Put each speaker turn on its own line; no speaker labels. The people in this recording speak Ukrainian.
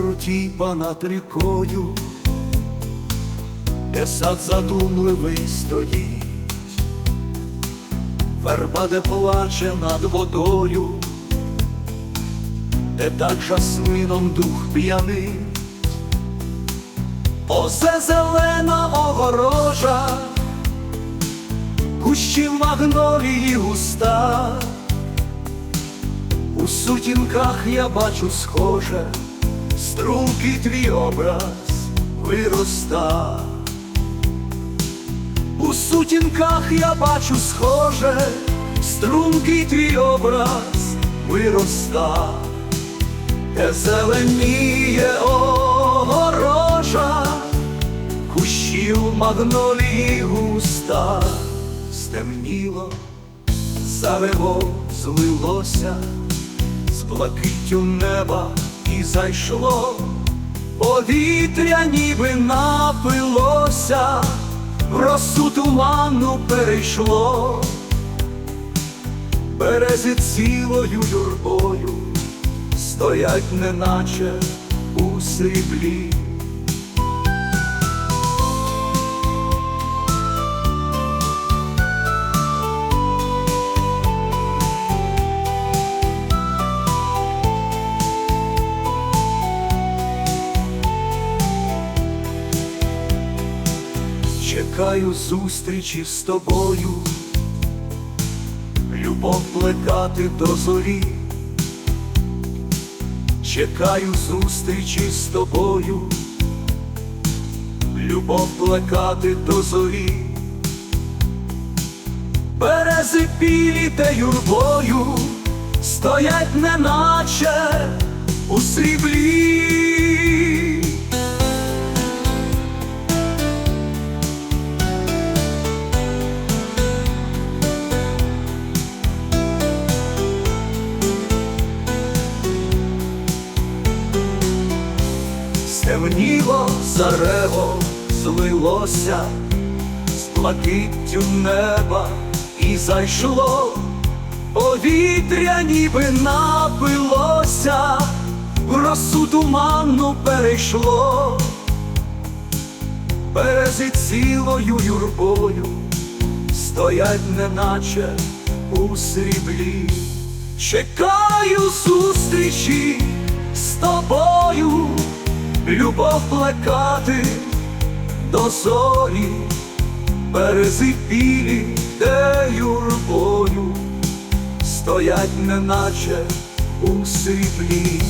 крутій понад рікою, де сад задумливий стоїть, верба, де плаче над водою, де так жасмином дух п'яний, озе зелена огорожа, кущі магнолії густа. У сутінках я бачу схоже, стрункий твій образ вироста. У сутінках я бачу схоже, стрункий твій образ вироста, де зеленіє огорожа, кущів магнолії густа, стемніло, зарево злилося з блакиттю неба і зайшло, повітря ніби напилося, в росу туману перейшло, берези цілою юрбою стоять, неначе у сріблі. Чекаю зустрічі з тобою, любов плекати до зорі, чекаю зустрічі з тобою, любов плекати до зорі, берези білі та юрбою стоять неначе у сріблі. Стемніло зарево злилося з блакиттю неба і зайшло, повітря ніби напилося, в росу туманну перейшло, берези цілою юрбою стоять, неначе у сріблі. Чекаю зустрічі з тобою любов плекати до зорі, берези білі, де юрбою стоять, неначе у сріблі.